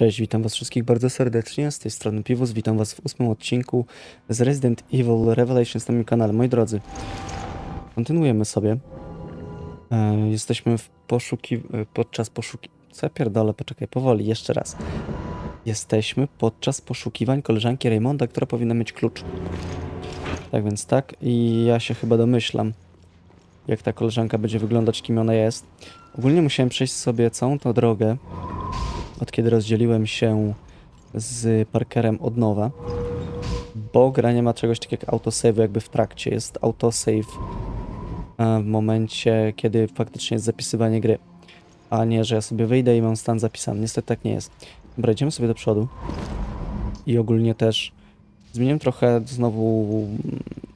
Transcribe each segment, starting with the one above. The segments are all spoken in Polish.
Cześć, witam was wszystkich bardzo serdecznie, z tej strony Piwus, witam was w ósmym odcinku z Resident Evil Revelations na moim kanale. Moi drodzy, kontynuujemy sobie. E, jesteśmy w poszuki... e, podczas poszuki... Co ja pierdolę, poczekaj, powoli, jeszcze raz. Jesteśmy podczas poszukiwań koleżanki Raymonda, która powinna mieć klucz. Tak więc tak, i ja się chyba domyślam, jak ta koleżanka będzie wyglądać, kim ona jest. Ogólnie musiałem przejść sobie całą tą drogę, od kiedy rozdzieliłem się z Parkerem od nowa, bo gra nie ma czegoś takiego jak autosave jakby w trakcie. Jest autosave e, w momencie, kiedy faktycznie jest zapisywanie gry, a nie, że ja sobie wyjdę i mam stan zapisany. Niestety tak nie jest. Dobra, idziemy sobie do przodu i ogólnie też zmieniłem trochę znowu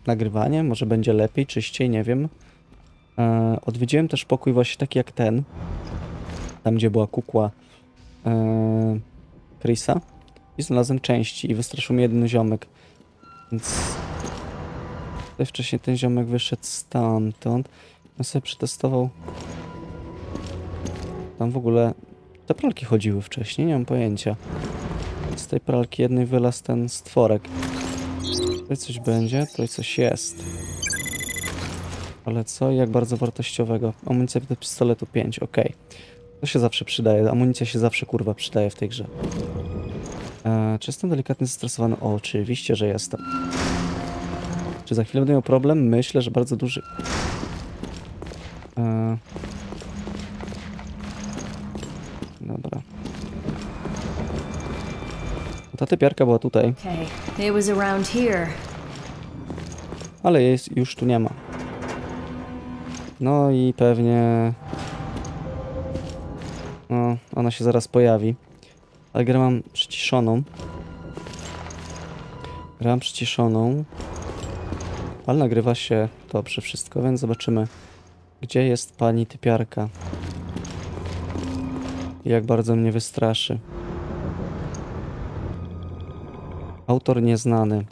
nagrywanie, może będzie lepiej, czyściej, nie wiem. E, odwiedziłem też pokój właśnie taki jak ten, tam gdzie była kukła Chrisa i znalazłem części i wystraszył mnie jeden ziomek. Więc tutaj wcześniej ten ziomek wyszedł stamtąd. Ja sobie przetestował. Tam w ogóle te pralki chodziły wcześniej, nie mam pojęcia. Z tej pralki jednej wylazł ten stworek. Tutaj coś będzie, tutaj coś jest. Ale co jak bardzo wartościowego? Amunicja do pistoletu 5, ok. To się zawsze przydaje. Amunicja się zawsze kurwa przydaje w tej grze. E, czy jestem delikatnie zestresowany? O, oczywiście, że jestem. Czy za chwilę będę miał problem? Myślę, że bardzo duży. E, dobra. Ta typiarka była tutaj, ale jej jest, już tu nie ma. No i pewnie... No, ona się zaraz pojawi. Ale grę mam przyciszoną. Grę mam przyciszoną. Ale nagrywa się dobrze wszystko, więc zobaczymy, gdzie jest pani typiarka. Jak bardzo mnie wystraszy. Autor nieznany.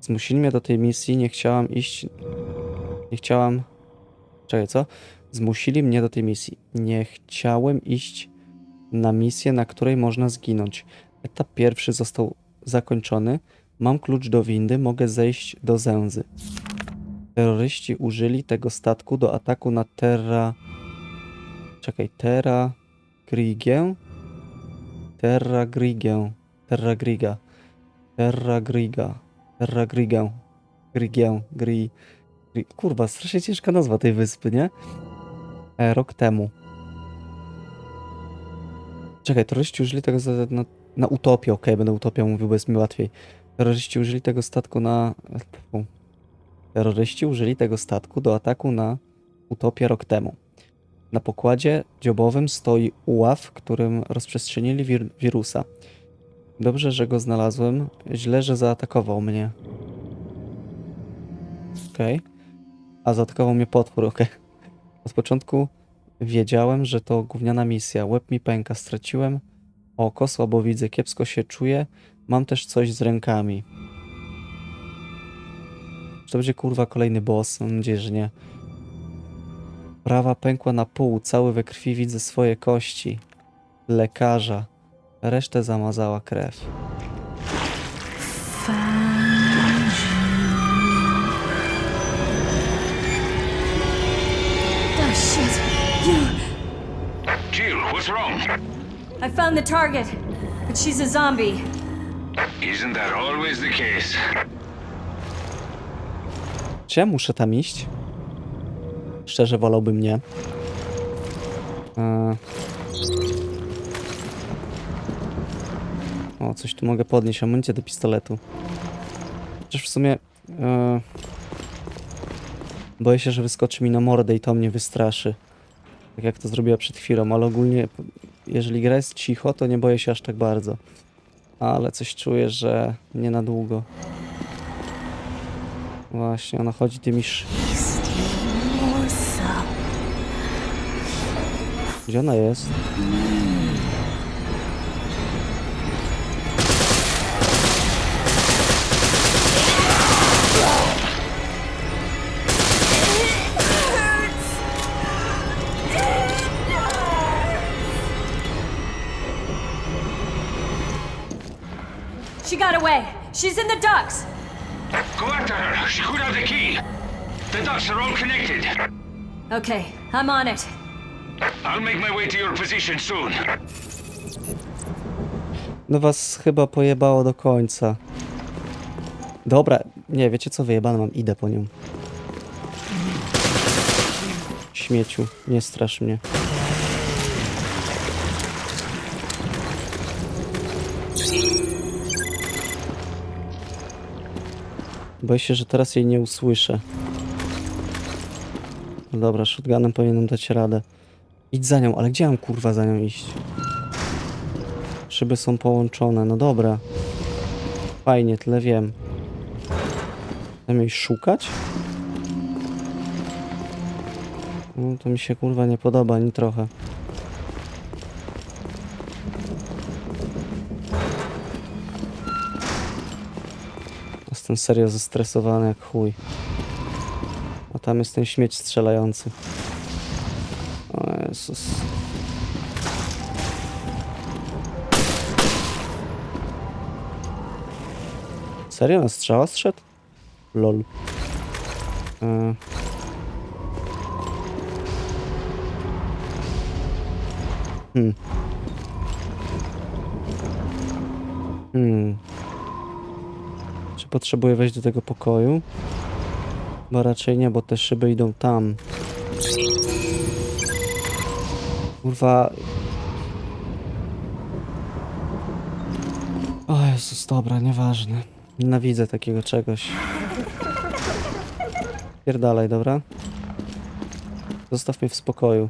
Zmusili mnie do tej misji, nie chciałam iść... Nie chciałam... Czekaj, co? Zmusili mnie do tej misji. Nie chciałem iść na misję, na której można zginąć. Etap pierwszy został zakończony. Mam klucz do windy, mogę zejść do zęzy. Terroryści użyli tego statku do ataku na Terra... Czekaj, Terra... Grigę? Terra Grigę. Terra Griga. Terra Griga. Terra Grigę. Grigę. Gri... Kurwa, strasznie ciężka nazwa tej wyspy, nie? E, rok temu. Czekaj, terroryści użyli tego za, na, na utopię, okej, będę utopią mówił, bo jest mi łatwiej. Terroryści użyli tego statku na... Terroryści użyli tego statku do ataku na utopię rok temu. Na pokładzie dziobowym stoi uław, którym rozprzestrzenili wir wirusa. Dobrze, że go znalazłem. Źle, że zaatakował mnie. Okej. A zaatakował mnie potwór, okej. Od początku wiedziałem, że to gówniana misja. Łeb mi pęka, straciłem oko, słabo widzę, kiepsko się czuję. Mam też coś z rękami. Czy to będzie kurwa kolejny boss? Mam nadzieję, że nie. Prawa pękła na pół, cały we krwi widzę swoje kości. Lekarza. Resztę zamazała krew. What's wrong? I found the target, but she's a zombie. Isn't that always the case? Czy ja muszę tam iść? Szczerze wolałbym nie. Eee. O, coś tu mogę podnieść. Amunicję do pistoletu. Chociaż w sumie... Eee. Boję się, że wyskoczy mi na mordę i to mnie wystraszy. Tak jak to zrobiła przed chwilą, ale ogólnie jeżeli gra jest cicho, to nie boję się aż tak bardzo. Ale coś czuję, że nie na długo. Właśnie, ona chodzi tymi sz... Gdzie ona jest? She's in the docks. Go after her. She could have the key. The dots are all connected. Okay, I'm on it. I'll make my way to your position soon. No was chyba pojebało do końca. Dobra, nie, wiecie co, wyjebane mam, idę po nią. Śmieciu, nie strasz mnie. Boję się, że teraz jej nie usłyszę. No dobra, shotgunem powinienem dać radę. Idź za nią, ale gdzie mam kurwa za nią iść? Szyby są połączone, no dobra. Fajnie, tyle wiem. Mam jej szukać? No to mi się kurwa nie podoba, ani trochę. Jestem serio zestresowany jak chuj. A tam jest ten śmieć strzelający. O Jezus. Serio? Na strzała strzedł? Lol. E. Hmm. Hmm. Potrzebuję wejść do tego pokoju? Bo raczej nie, bo te szyby idą tam. Kurwa. O Jezus, dobra, nieważne. Nienawidzę takiego czegoś. Pierdalaj, dobra? Zostaw mnie w spokoju.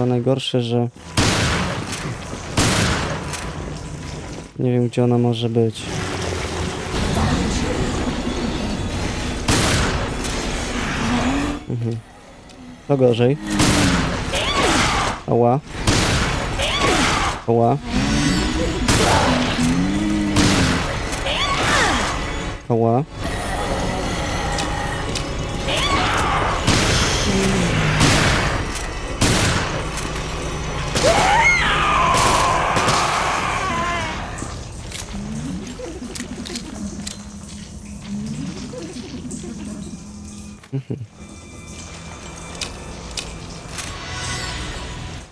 Kurwa najgorsze, że nie wiem gdzie ona może być. Mhm. To gorzej. Ała. Ała. Ała.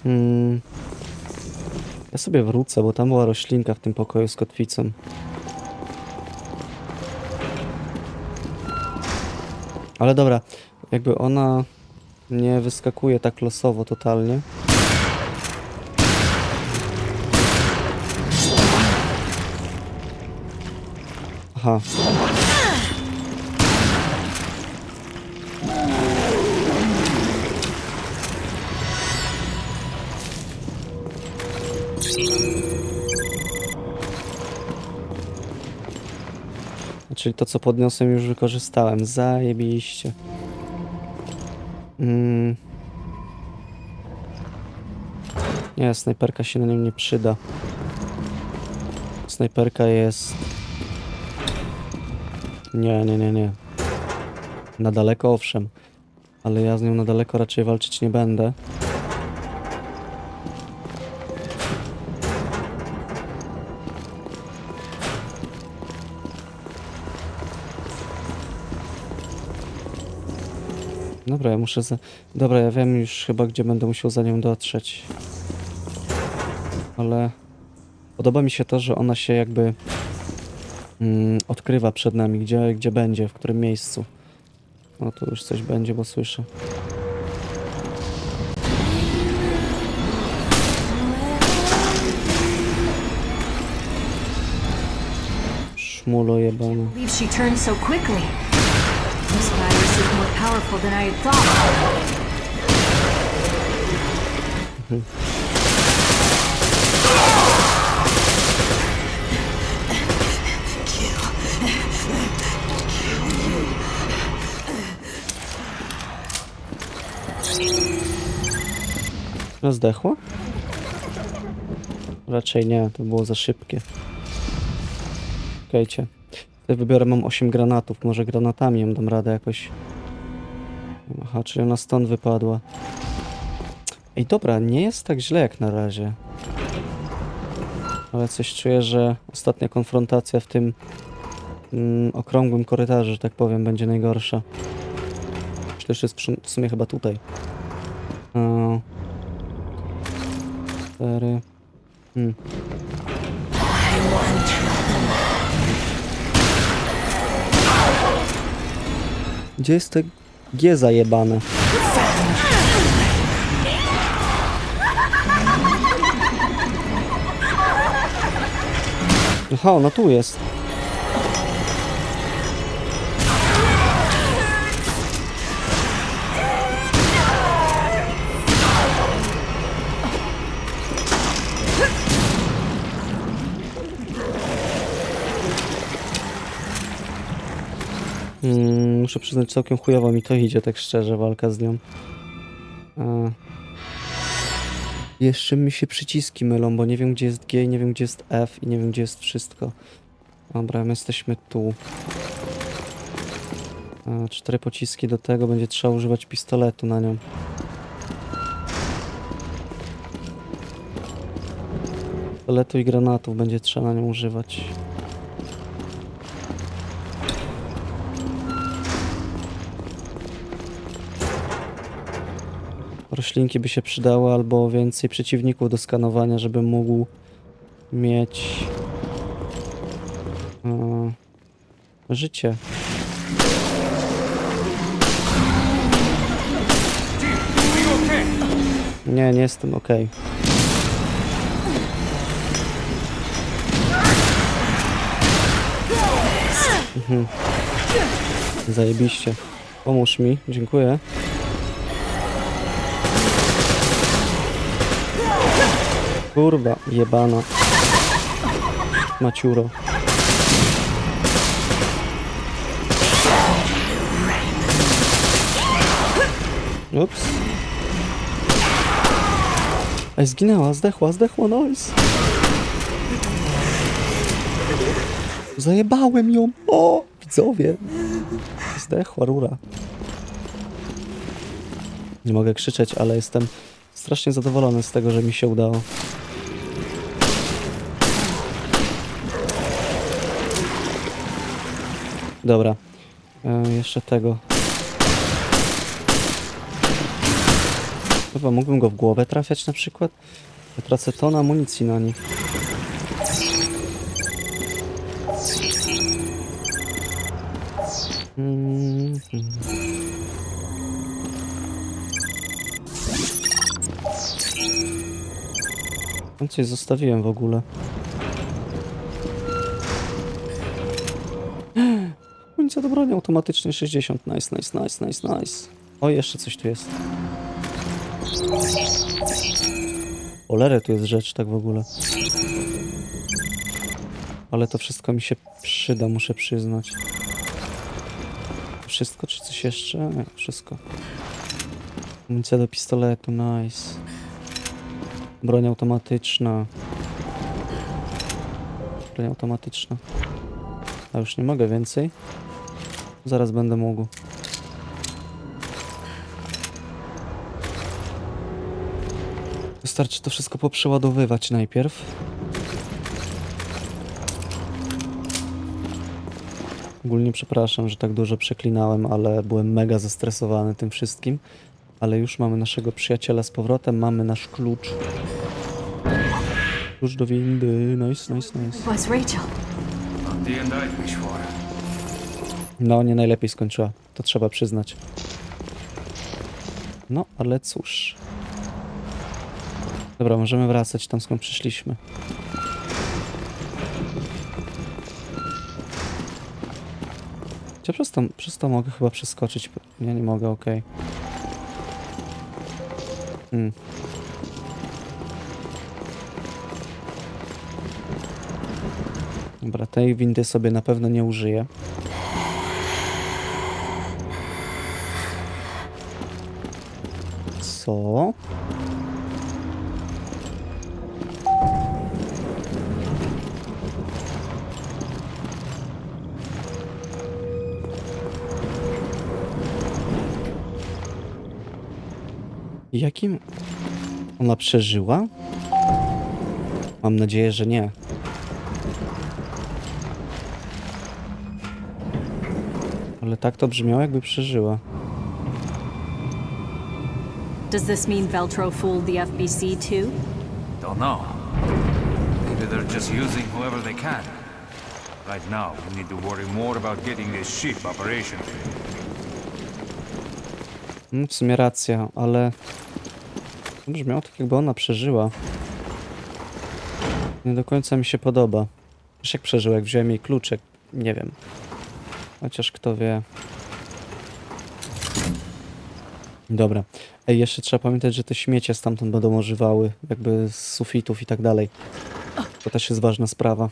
Hmm. Ja sobie wrócę, bo tam była roślinka w tym pokoju z kotwicą. Ale dobra, jakby ona nie wyskakuje tak losowo totalnie. Aha. Czyli to, co podniosłem, już wykorzystałem. Zajebiście. Mm. Nie, snajperka się na nim nie przyda. Snajperka jest... Nie, nie, nie, nie. Na daleko owszem. Ale ja z nią na daleko raczej walczyć nie będę. Dobra, ja muszę za... Dobra, ja wiem już chyba, gdzie będę musiał za nią dotrzeć. Ale... Podoba mi się to, że ona się jakby... Mm, odkrywa przed nami, gdzie, gdzie będzie, w którym miejscu. No tu już coś będzie, bo słyszę. Szmulo jebane. she turned so quickly. This virus is more powerful than I had thought. Rozdechła? Raczej nie, to było za szybkie. Czekajcie. Tutaj wybiorę, mam 8 granatów. Może granatami ją dam radę jakoś. Aha, czyli ona stąd wypadła. Ej, dobra, nie jest tak źle jak na razie. Ale coś czuję, że ostatnia konfrontacja w tym mm, okrągłym korytarzu, że tak powiem, będzie najgorsza. Że jest w sumie chyba tutaj. O. Cztery. Hmm. Gdzie jest te G zajebane? Aha, ona tu jest. Mm, muszę przyznać, całkiem chujowo mi to idzie, tak szczerze, walka z nią. A. Jeszcze mi się przyciski mylą, bo nie wiem, gdzie jest G, nie wiem, gdzie jest F i nie wiem, gdzie jest wszystko. Dobra, my jesteśmy tu. A, cztery pociski do tego, będzie trzeba używać pistoletu na nią. Pistoletu i granatów będzie trzeba na nią używać. Roślinki by się przydały, albo więcej przeciwników do skanowania, żebym mógł mieć e, życie. Nie, nie jestem ok. Mhm. Zajebiście. Pomóż mi, dziękuję. Kurwa, jebana. Maciuro. Ups. Ej, zginęła, zdechła, zdechła, nice. Zajebałem ją. O, widzowie. Zdechła rura. Nie mogę krzyczeć, ale jestem strasznie zadowolony z tego, że mi się udało. Dobra. E, jeszcze tego. Chyba mógłbym go w głowę trafiać na przykład. Ja tracę ton amunicji na nich. Mhm. Tam coś zostawiłem w ogóle. Broni automatycznej 60. Nice, nice, nice, nice, nice. O, jeszcze coś tu jest. Cholerę tu jest rzecz tak w ogóle. Ale to wszystko mi się przyda, muszę przyznać. Wszystko czy coś jeszcze? Nie, wszystko. Amunicja do pistoletu, nice. Broń automatyczna. Broń automatyczna. A już nie mogę więcej. Zaraz będę mógł. Wystarczy to wszystko poprzeładowywać najpierw. Ogólnie przepraszam, że tak dużo przeklinałem, ale byłem mega zestresowany tym wszystkim. Ale już mamy naszego przyjaciela z powrotem, mamy nasz klucz. Klucz do windy, nice, nice, nice. Was Rachel? I, Mishwar. No, nie najlepiej skończyła, to trzeba przyznać. No, ale cóż. Dobra, możemy wracać tam, skąd przyszliśmy. Gdzie przez to, przez to mogę chyba przeskoczyć? Ja nie mogę, okej. Hmm. Dobra, tej windy sobie na pewno nie użyję. Co? Jakim ona przeżyła? Mam nadzieję, że nie. Ale tak to brzmiało, jakby przeżyła. Does this mean Veltro fooled the FBC too? Don't know. Maybe they're just using whoever they can. Right now, we need to worry more about getting this ship operation. No, w sumie racja, ale... To brzmiało tak, jakby ona przeżyła. Nie do końca mi się podoba. Wiesz jak przeżyła, jak wziąłem jej kluczek? Nie wiem. Chociaż kto wie. Dobra. Ej, jeszcze trzeba pamiętać, że te śmiecie stamtąd będą ożywały, jakby z sufitów i tak dalej. To też jest ważna sprawa.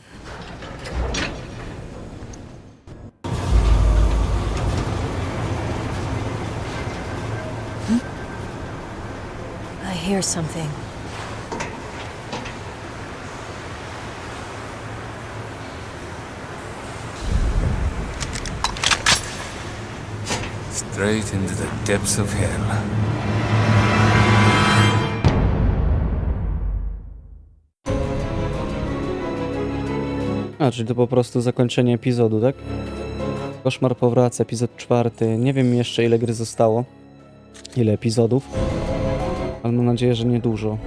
I hear something. Straight into the depths of hell. A, czyli to po prostu zakończenie epizodu, tak? Koszmar powraca, epizod czwarty. Nie wiem jeszcze ile gry zostało. Ile epizodów. Ale mam nadzieję, że niedużo.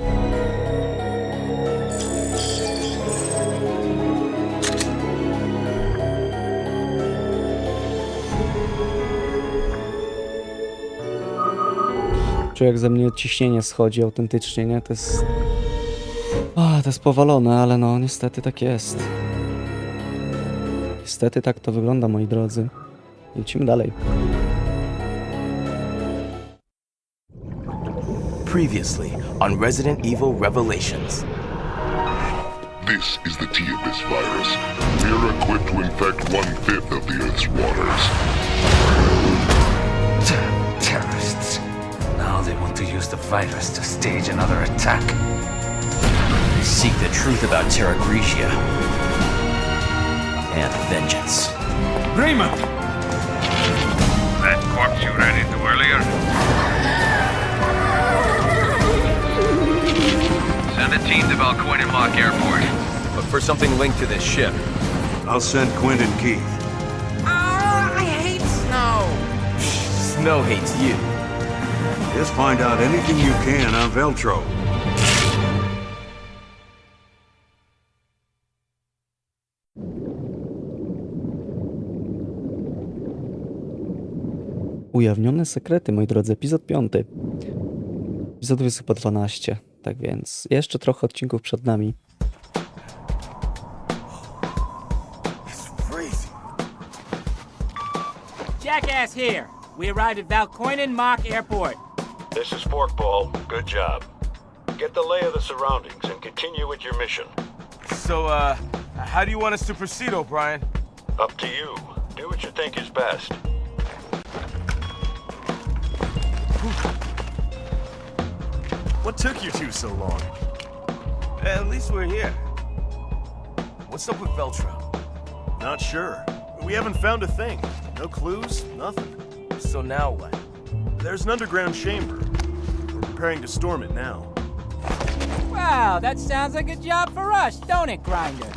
Czuję jak ze mnie ciśnienie schodzi autentycznie, nie? To jest... A, to jest powalone, ale no niestety tak jest. Niestety tak to wygląda, moi drodzy. Lecimy dalej. Previously on Resident Evil Revelations. This is the T-Abyss virus. We are equipped to infect one-fifth of the Earth's waters. Use the virus to stage another attack. They seek the truth about Terra Grigia and vengeance. Raymond! That corpse you ran into earlier? Send a team to Valcoin and Mock Airport. Look for something linked to this ship. I'll send Quentin Keith. Oh, I hate snow. Snow hates you. Just find out anything you can on Veltro. Ujawnione sekrety, moi drodzy, epizod 5. Epizodów jest chyba 12, tak więc jeszcze trochę odcinków przed nami. Jackass here. We arrived at Valcoinen Mock Airport. This is Forkball. Good job. Get the lay of the surroundings and continue with your mission. So, uh, how do you want us to proceed, O'Brien? Up to you. Do what you think is best. What took you two so long? At least we're here. What's up with Veltro? Not sure. We haven't found a thing. No clues, nothing. So now what? There's an underground chamber. We're preparing to storm it now. Wow, that sounds like a job for us, don't it, Grinder?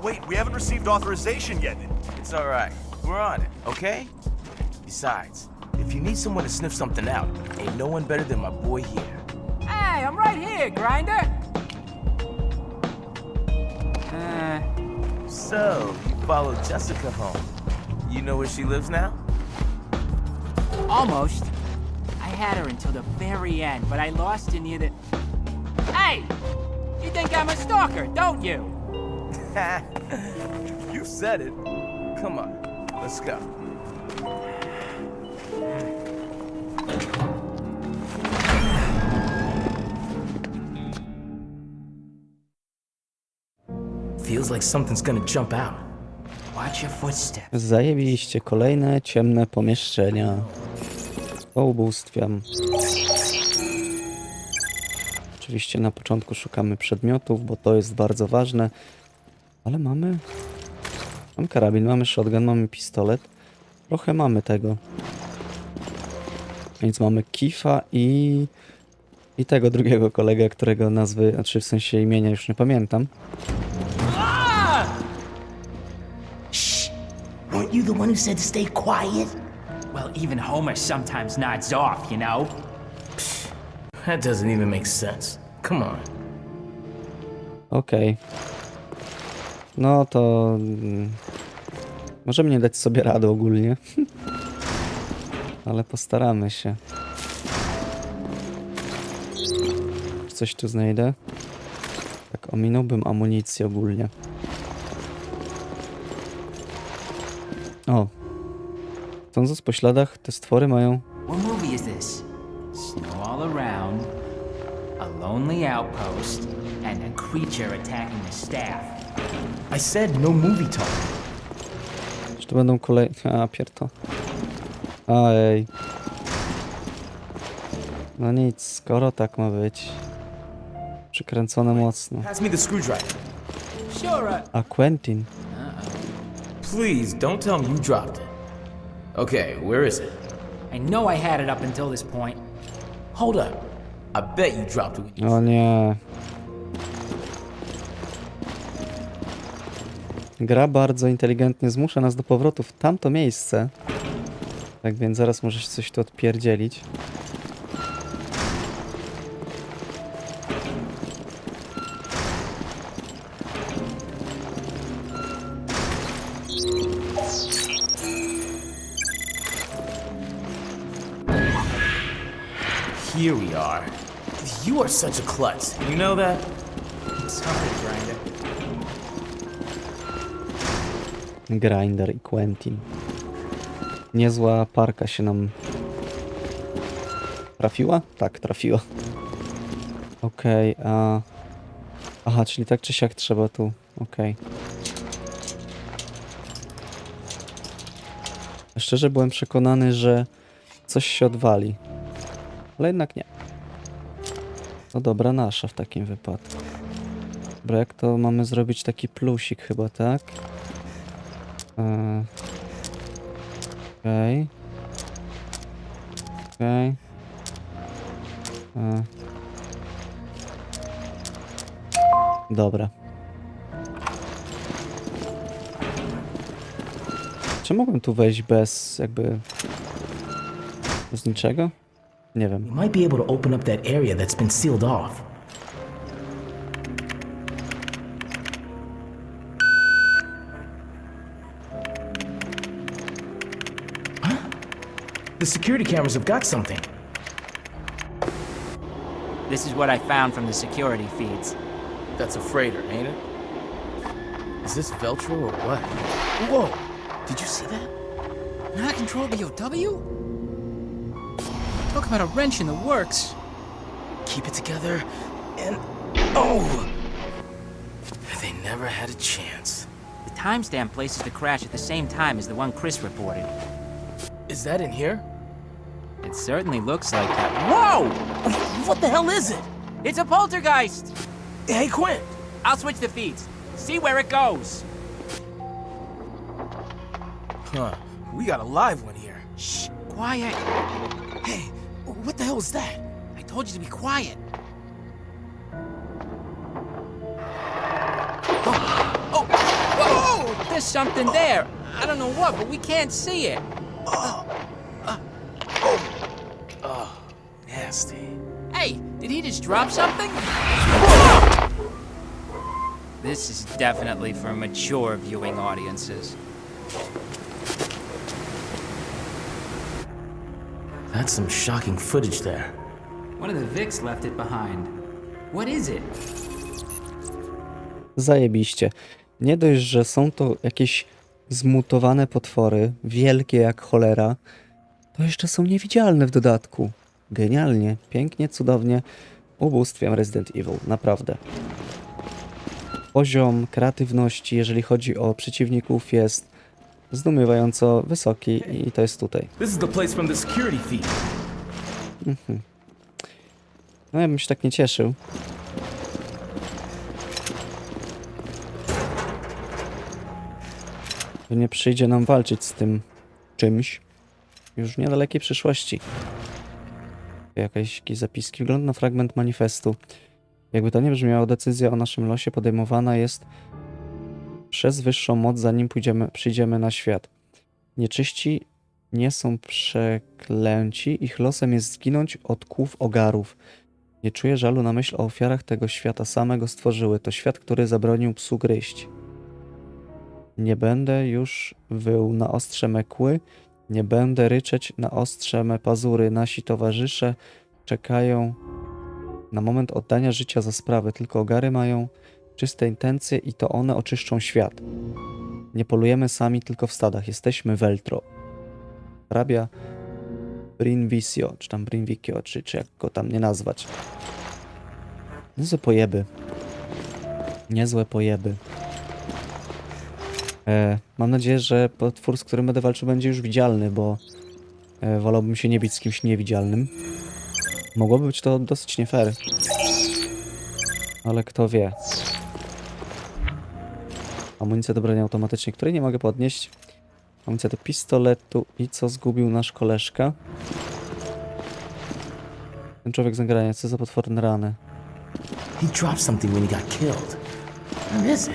Wait, we haven't received authorization yet. It's all right. We're on it, okay? Besides, if you need someone to sniff something out, ain't no one better than my boy here. Hey, I'm right here, Grinder. Uh, So, you followed Jessica home. You know where she lives now? almost. I had her until the very end, but I lost her near the. Hey! You think I'm a stalker, don't you? you said it. Come on, let's go. Feels like something's gonna jump out. Watch your footsteps. Zajebiście kolejne ciemne pomieszczenia. Poubóstwiam. Oczywiście na początku szukamy przedmiotów, bo to jest bardzo ważne. Ale mamy... Mamy karabin, mamy shotgun, mamy pistolet. Trochę mamy tego. Więc mamy Kifa i... I tego drugiego kolegę, którego nazwy, znaczy w sensie imienia już nie pamiętam. Weren't you the one who said to stay quiet? Well, even Homer sometimes nods off, you know? That doesn't even make sense. Come on. Okej. No to... mm, Możemy nie dać sobie rady ogólnie. Ale postaramy się. Czy coś tu znajdę? Tak, ominąłbym amunicję ogólnie. O. Sądząc po śladach, te stwory mają... What movie is this? Snow all around, a lonely outpost, and a creature attacking the staff. I said no movie talk. Czy to będą kolej... A, pierto. Ojej. No nic, skoro tak ma być. Przykręcone mocno. Pass me the screwdriver. Sure, A Quentin? Please, don't tell me you dropped it. Okay, where is it? I know I had it up until this point. Hold up. I bet you dropped it. O nie. Gra bardzo inteligentnie zmusza nas do powrotu w tamto miejsce. Tak więc zaraz może się coś tu odpierdzielić. Are. You are such a klutz. You know that? Sorry, Grinder. Grinder i Quentin. Niezła parka się nam trafiła? Tak, trafiła. Okej, a... Aha, czyli tak czy siak trzeba tu... Okej. Szczerze byłem przekonany, że coś się odwali. Ale jednak nie. No dobra, nasza w takim wypadku. Dobra, jak to mamy zrobić taki plusik chyba, tak? Eee. Okej. Okej. Eee. Dobra. Czy mogłem tu wejść bez jakby... bez niczego? Nie wiem. We might be able to open up that area that's been sealed off. Huh? The security cameras have got something. This is what I found from the security feeds. That's a freighter, ain't it? Is this Veltro or what? Whoa! Did you see that? Not control BOW? Talk about a wrench in the works. Keep it together and. Oh! They never had a chance. The timestamp places the crash at the same time as the one Chris reported. Is that in here? It certainly looks like that. Whoa! What the hell is it? It's a poltergeist! Hey, Quinn! I'll switch the feeds. See where it goes. Huh. We got a live one here. Shh, quiet. Hey, what the hell is that? I told you to be quiet. Oh, oh, whoa! There's something there. I don't know what, but we can't see it. Oh. oh oh Nasty. Hey, did he just drop something? This is definitely for mature viewing audiences. That's some shocking footage there. One of the Vics left it behind. What is it? Zajebiście. Nie dość, że są to jakieś zmutowane potwory, wielkie jak cholera, to jeszcze są niewidzialne w dodatku. Genialnie, pięknie, cudownie. Ubóstwiam Resident Evil, naprawdę. Poziom kreatywności, jeżeli chodzi o przeciwników, jest zdumiewająco wysoki i to jest tutaj. Feed. No ja bym się tak nie cieszył. Pewnie przyjdzie nam walczyć z tym czymś już w niedalekiej przyszłości. Jakieś, jakieś zapiski. Wygląda na fragment manifestu. Jakby to nie brzmiało, decyzja o naszym losie podejmowana jest przez wyższą moc, zanim pójdziemy, przyjdziemy na świat. Nieczyści nie są przeklęci, ich losem jest zginąć od kłów ogarów. Nie czuję żalu na myśl o ofiarach tego świata, same go stworzyły. To świat, który zabronił psu gryźć. Nie będę już wył na ostrze me kły, nie będę ryczeć na ostrze me pazury. Nasi towarzysze czekają na moment oddania życia za sprawę, tylko ogary mają czyste intencje i to one oczyszczą świat. Nie polujemy sami tylko w stadach, jesteśmy Veltro. Hrabia Brinvisio, czy tam Brinvikio, czy, czy jak go tam nie nazwać. Niezłe pojeby. Niezłe pojeby. E, mam nadzieję, że potwór, z którym będę walczył, będzie już widzialny, bo e, wolałbym się nie bić z kimś niewidzialnym. Mogłoby być to dosyć nie fair. Ale kto wie. Amunicja do broni automatycznej, której nie mogę podnieść. Amunicja do pistoletu i co zgubił nasz koleżka. Ten człowiek z nagrania, co za potworne rany. He dropped something when he got killed. What is it?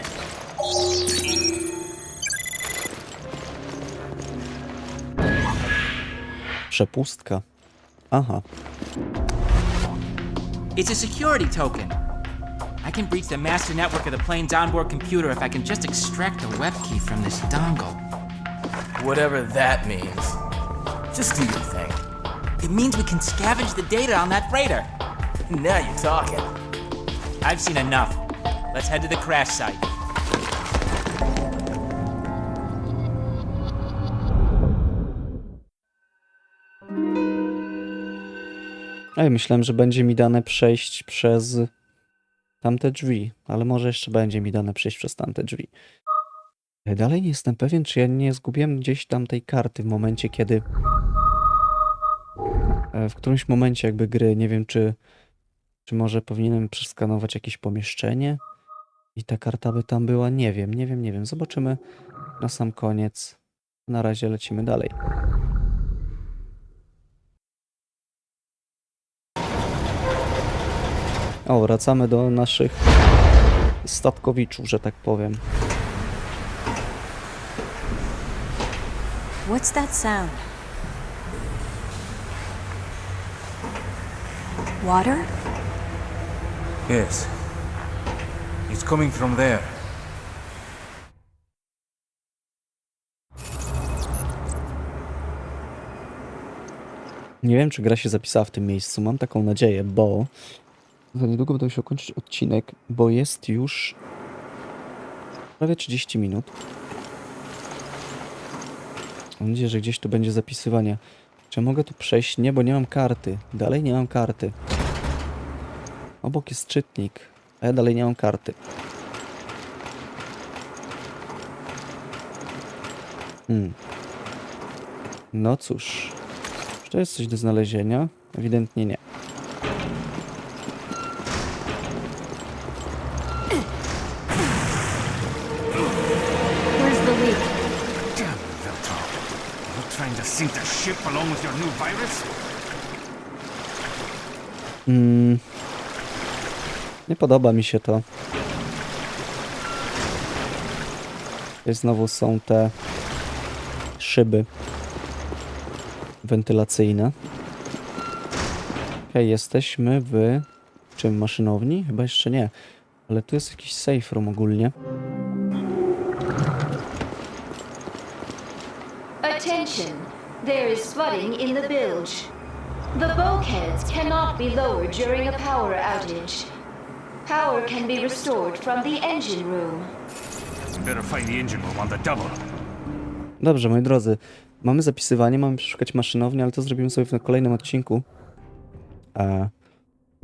Przepustka. Aha. It's a security token. I can breach the master network of the plane's onboard computer if I can just extract the web key from this dongle. Whatever that means. Just do your thing. It means we can scavenge the data on that freighter. Now you're talking. I've seen enough. Let's head to the crash site. Ej, myślałem, że będzie mi dane przejść przez tamte drzwi, ale może jeszcze będzie mi dane przejść przez tamte drzwi. Ej, Dalej nie jestem pewien, czy ja nie zgubiłem gdzieś tam tej karty w momencie, kiedy... E, W którymś momencie jakby gry, nie wiem, czy, czy może powinienem przeskanować jakieś pomieszczenie i ta karta by tam była, nie wiem, nie wiem, nie wiem. Zobaczymy na sam koniec. Na razie lecimy dalej. O, wracamy do naszych statkowiczów, że tak powiem. What's that sound? Water? Yes. It's coming from there. Nie wiem, czy gra się zapisała w tym miejscu. Mam taką nadzieję, bo za niedługo będę się kończyć odcinek, bo jest już prawie 30 minut. Mam nadzieję, że gdzieś tu będzie zapisywanie. Czy mogę tu przejść? Nie, bo nie mam karty. Dalej nie mam karty. Obok jest czytnik, a ja dalej nie mam karty. Hmm. No cóż. Czy to jest coś do znalezienia? Ewidentnie nie. Ship along with your new virus? Mm. Nie podoba mi się to. I znowu są te szyby wentylacyjne. Okej, jesteśmy w czym? Maszynowni? Chyba jeszcze nie. Ale tu jest jakiś safe room ogólnie. Attention! There is flooding in the bilge. The bulkheads cannot be lowered during a power outage. Power can be restored from the engine room. Better find the engine room on the double. Dobrze, moi drodzy. Mamy zapisywanie, mamy przeszukać maszynownię, ale to zrobimy sobie w kolejnym odcinku. A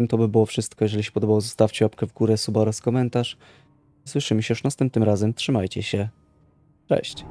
to by było wszystko. Jeżeli się podobało, zostawcie łapkę w górę, suba oraz komentarz. Słyszymy się już następnym razem. Trzymajcie się. Cześć.